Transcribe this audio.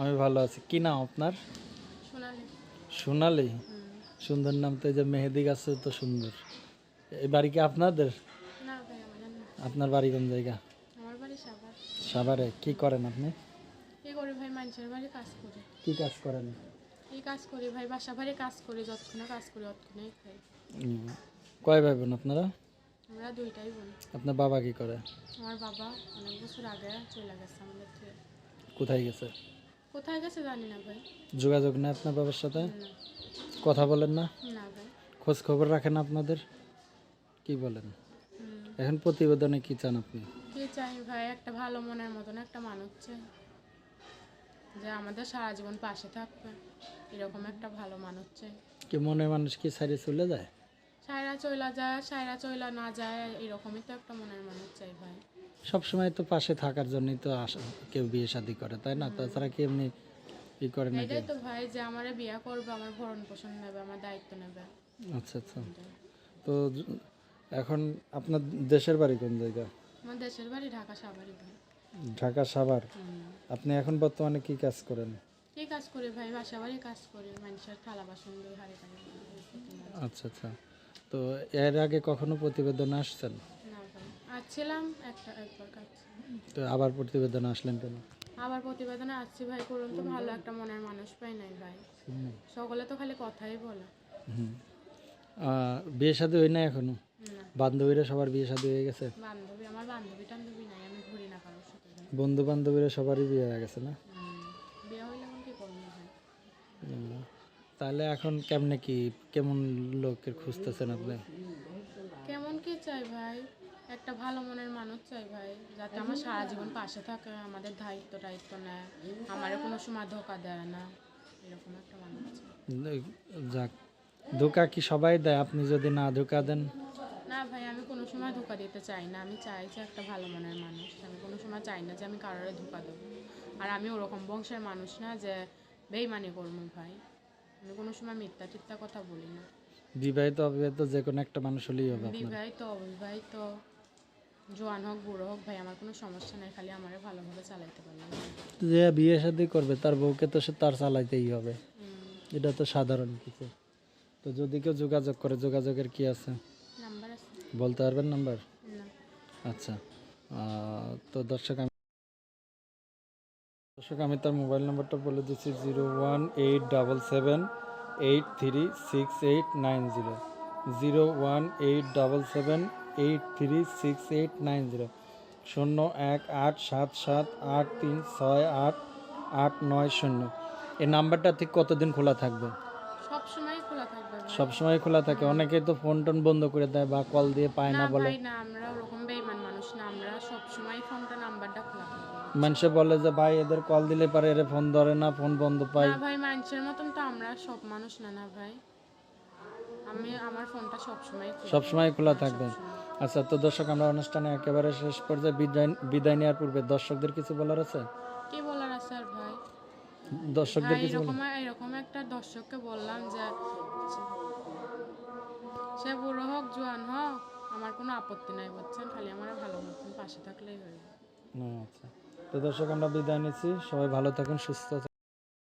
আমি ভালো আছি। কি নাম আপনার? সোনালি। সুন্দর নাম তো এই যে মেহেদি গাছ তো সুন্দর। এই বাড়ি কি আপনাদের? আপনার বাড়ি কোন জায়গা? সাভারে। কি করেন আপনি? কি করি ভাই মানুষের বাড়ি কাজ করি। কি কাজ করেন? এই কাজ করি ভাই বাসা বাড়ি কাজ করি যতক্ষণে কাজ করি ততক্ষণেই খাই। কয় ভাই বোন আপনারা? আমরা দুইটাই বোন। আপনার বাবা কি করে? আমার বাবা অনেক বছর আগে চলে গেছে আমাদের কোথায় গেছে? কোথায় গেছে জানি না ভাই। যোগাযোগ নেই আপনার বাবার সাথে? কথা বলেন না। না ভাই। খোঁজ খবর রাখেন আপনাদের? কি বলেন? এখন প্রতিবেদনে কি চান আপনি? কি চাই ভাই? একটা ভালো মনের মতন একটা মানুষ চাই। যে আমাদের সারা জীবন পাশে থাকবে। এরকম একটা ভালো মানুষ চাই। কি মনে মানুষ কি সাইডে চলে যায়? সায়রা চইলা যায় সায়রা চইলা না যায় এরকমই তো একটা মনের মানুষ। চাই ভাই সব সময় তো পাশে থাকার জন্যই তো আশা কেউ বিয়ে শাদী করে তাই না? তাছাড়া কি এমনি ই করে না এটাই তো ভাই যে আমারে বিয়া করবে আমার ভরণ পোষণ নেবে আমার দায়িত্ব নেবে। আচ্ছা আচ্ছা। তো এখন আপনার দেশের বাড়ি কোন জায়গা? আমার দেশের বাড়ি ঢাকা সাভারি ভাই ঢাকা সাভার? আপনি এখন বর্তমানে কি কাজ করেন? কি কাজ করি ভাই? বাসা বাড়ি কাজ করি মানুষের থালা বাসন দিয়ে হাড়ি আচ্ছা আচ্ছা। তো এর আগে কখনো প্রতিবেদন আসছেন? না একটা একবার কাজ তো আবার প্রতিবেদনে আসলেন কেন? আবার প্রতিবেদনে আসছি ভাই করুন তো ভালো একটা মনের মানুষ পাই নাই ভাই। সকলে তো খালি কথাই বলে। বিয়ে শাদী হয় না এখনও? বান্ধবীরা সবার বিয়ে শাদী হয়ে গেছে? বান্ধবী আমার বান্ধবী টান্ধবী নাই আমি ঘুরি না কারোর সাথে। বন্ধু বান্ধবীরা সবারই বিয়ে হয়ে গেছে না। বিয়ে হইলে এখন কি করব তাহলে এখন কেমনে কি কেমন লোকের খুঁজতেছেন আপনি? কেমন কি চাই ভাই? একটা ভালো মনের মানুষ চাই ভাই যাতে আমার সারা জীবন পাশে থাকে আমাদের দায়িত্ব দায়িত্ব নেয়। আমারে কোনো সময় ধোকা দেয় না এরকম একটা মানুষ যাক ধোকা কি সবাই দেয়? আপনি যদি না ধোকা দেন? না ভাই আমি কোনো সময় ধোকা দিতে চাই না। আমি চাই যে একটা ভালো মনের মানুষ। আমি কোনো সময় চাই না যে আমি কারোরে ধোকা দেবো। আর আমি ওরকম বংশের মানুষ না যে বেইমানি করব ভাই। আমি কোনো সময় মিথ্যা টিথ্যা কথা বলি না। বিবাহিত অবিবাহিত যে কোনো একটা মানুষ হলেই হবে বিবাহিত অবিবাহিত জোয়ান হোক বুড়ো হোক ভাই আমার কোনো সমস্যা নেই খালি আমারে ভালোভাবে চালাইতে পারলাম যে বিয়ে শাদী করবে তার বউকে তো সে তার চালাইতেই হবে। এটা তো সাধারণ কিছু। তো যদি কেউ যোগাযোগ করে যোগাযোগের কি আছে? নাম্বার আছে। বলতে পারবেন নাম্বার? না। আচ্ছা। তো দর্শক আমি দর্শক আমি তার মোবাইল নাম্বারটা বলে দিচ্ছি zero one eight double seven eight three six eight nine zero. Zero one eight double seven eight three six eight nine zero শূন্য এক আট সাত সাত আট তিন ছয় আট আট নয় শূন্য এই নাম্বারটা ঠিক কতদিন খোলা থাকবে? সব সময় খোলা থাকে। অনেকেই তো ফোন টোন বন্ধ করে দেয় বা কল দিয়ে পায় না বলে। না আমরা ওরকম বেইমান মানুষ না। আমরা সব ফোনটা নাম্বারটা খোলা মানুষে বলে যে ভাই এদের কল দিলে পারে এর ফোন ধরে না ফোন বন্ধ পাই না ভাই মানুষের মতন তো আমরা সব মানুষ না না ভাই। আমি আমার ফোনটা সব সময় সব খোলা থাকবে আচ্ছা তো দর্শক আমরা অনুষ্ঠানে একেবারে শেষ পর্যায়ে বিদায় বিদায় নেওয়ার পূর্বে দর্শকদের কিছু বলার আছে? কি বলার আছে আর ভাই? দর্শকদের কিছু এরকম এরকম একটা দর্শককে বললাম যে সে বুড়ো হোক জোয়ান হোক আমার কোনো আপত্তি নাই বুঝছেন? খালি আমার ভালো মতন পাশে থাকলেই হয়ে আচ্ছা। তো দর্শক আমরা বিদায় নিচ্ছি। সবাই ভালো থাকুন সুস্থ থাকুন।